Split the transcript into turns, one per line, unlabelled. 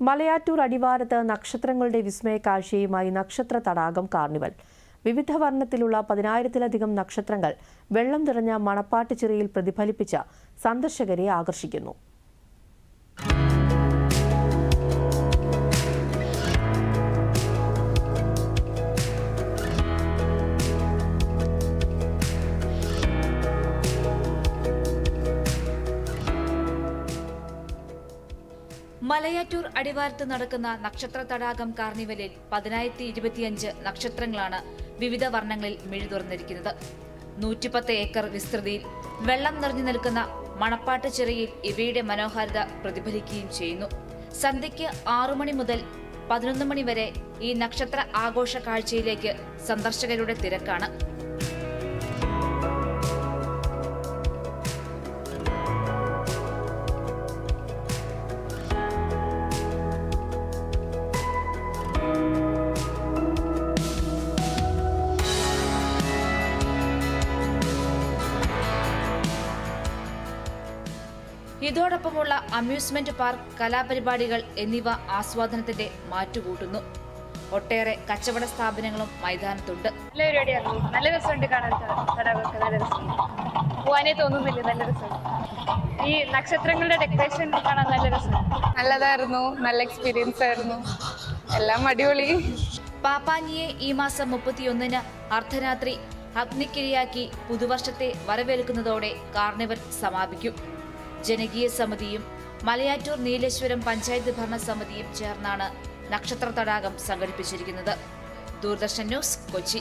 മലയാറ്റൂർ അടിവാരത്ത് നക്ഷത്രങ്ങളുടെ വിസ്മയ കാഴ്ചയുമായി നക്ഷത്ര തടാകം കാർണിവൽ. വിവിധ വർണത്തിലുള്ള പതിനായിരത്തിലധികം നക്ഷത്രങ്ങൾ വെള്ളം നിറഞ്ഞ മണപ്പാട്ട് ചിറയിൽ പ്രതിഫലിപ്പിച്ച സന്ദർശകരെ ആകർഷിക്കുന്നു.
മലയാറ്റൂർ അടിവാരത്ത് നടക്കുന്ന നക്ഷത്ര തടാകം കാർണിവലിൽ പതിനായിരത്തി ഇരുപത്തിയഞ്ച് നക്ഷത്രങ്ങളാണ് വിവിധ വർണങ്ങളിൽ മിഴിതുറന്നിരിക്കുന്നത് നൂറ്റിപ്പത്ത് ഏക്കർ വിസ്തൃതിയിൽ വെള്ളം നിറഞ്ഞു നിൽക്കുന്ന മണപ്പാട്ട് ചിറയിൽ ഇവയുടെ മനോഹാരിത പ്രതിഫലിക്കുകയും ചെയ്യുന്നു. സന്ധ്യയ്ക്ക് ആറു മണി മുതൽ പതിനൊന്ന് മണി വരെ ഈ നക്ഷത്ര ആഘോഷ കാഴ്ചയിലേക്ക് സന്ദർശകരുടെ തിരക്കാണ്. ഇതോടൊപ്പമുള്ള അമ്യൂസ്മെന്റ് പാർക്ക് കലാപരിപാടികൾ എന്നിവ ആസ്വാദനത്തിന്റെ മാറ്റുകൂട്ടുന്നു. ഒട്ടേറെ കച്ചവട സ്ഥാപനങ്ങളും മൈതാനത്തുണ്ട്.
നല്ല പരിപാടിയായിരുന്നു. നല്ല രസമുണ്ട് കാണാൻ. തടാകമൊക്കെ നല്ല രസമുണ്ട്. പോവാനേ തോന്നുന്നില്ല. നല്ല രസമുണ്ട്. ഈ നക്ഷത്രങ്ങളുടെ ഡെക്കറേഷൻ കാണാൻ നല്ല രസമുണ്ട്.
നല്ലതായിരുന്നു. നല്ല എക്സ്പീരിയൻസ് ആയിരുന്നു. എല്ലാം അടിപൊളി.
പാപ്പാഞ്ഞിയെ ഈ മാസം മുപ്പത്തിയൊന്നിന് അർദ്ധരാത്രി അഗ്നിക്കിരയാക്കി പുതുവർഷത്തെ വരവേൽക്കുന്നതോടെ കാർണിവൽ സമാപിക്കും. ജനകീയ സമിതിയും മലയാറ്റൂർ നീലേശ്വരം പഞ്ചായത്ത് ഭരണസമിതിയും ചേർന്നാണ് നക്ഷത്ര തടാകം സംഘടിപ്പിച്ചിരിക്കുന്നത്. ദൂരദർശൻ ന്യൂസ് കൊച്ചി.